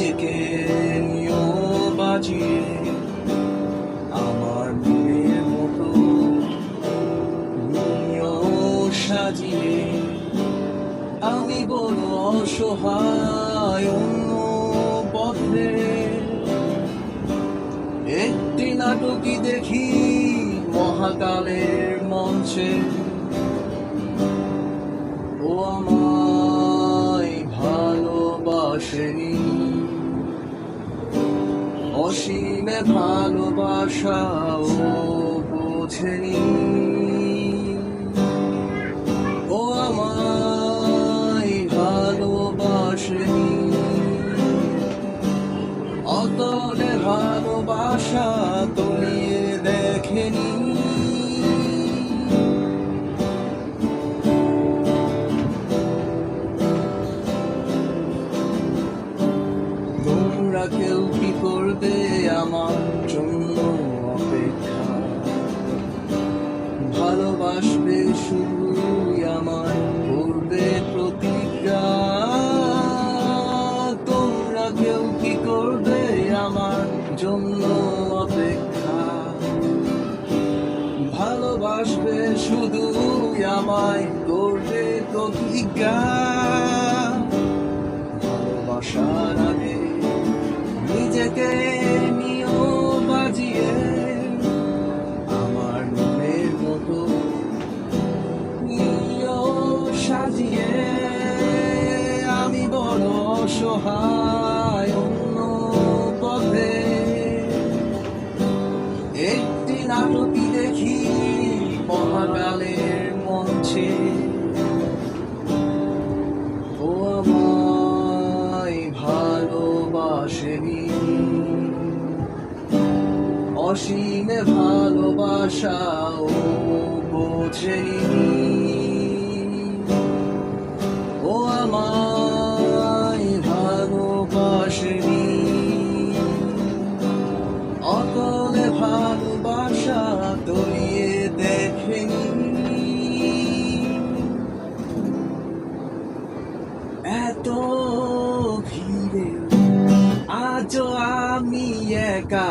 নিজেকে নিও বাজিয়ে আমার মনের মতো নিও সাজিয়ে আমি বড় অসহায় অন্য পথে একটি নাটকই দেখি মহাকালের মঞ্চে। ও আমায় ভালোবাসেনি অসীমে ভালোবাসা ও বোঝেনি ও আমায় ভালোবাসেনি অতলে ভালোবাসা কেউ কি করবে আমার জন্য অপেক্ষা? ভালোবাসবে শুধুই আমার করবে প্রতিজ্ঞা। তোমরা কেউ কি করবে আমার জন্য অপেক্ষা? ভালোবাসবে শুধু আমায় করবে প্রতিজ্ঞা। ভালোবাসার নিজেকে নিও আমার মনের মতো নিও সাজিয়ে। আমি বড় অসহায় অন্য পথে। একটি নাটকই দেখি মহাকালের মঞ্চে। অসীমে ভালোবাসা ও বোঝেনি। ও আমায় ভালোবাসেনি। অকলে ভালোবাসা তলিয়ে দেখেনি। এত ভিড়ে আজও আমি একা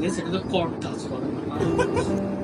ですけど、コンタスは。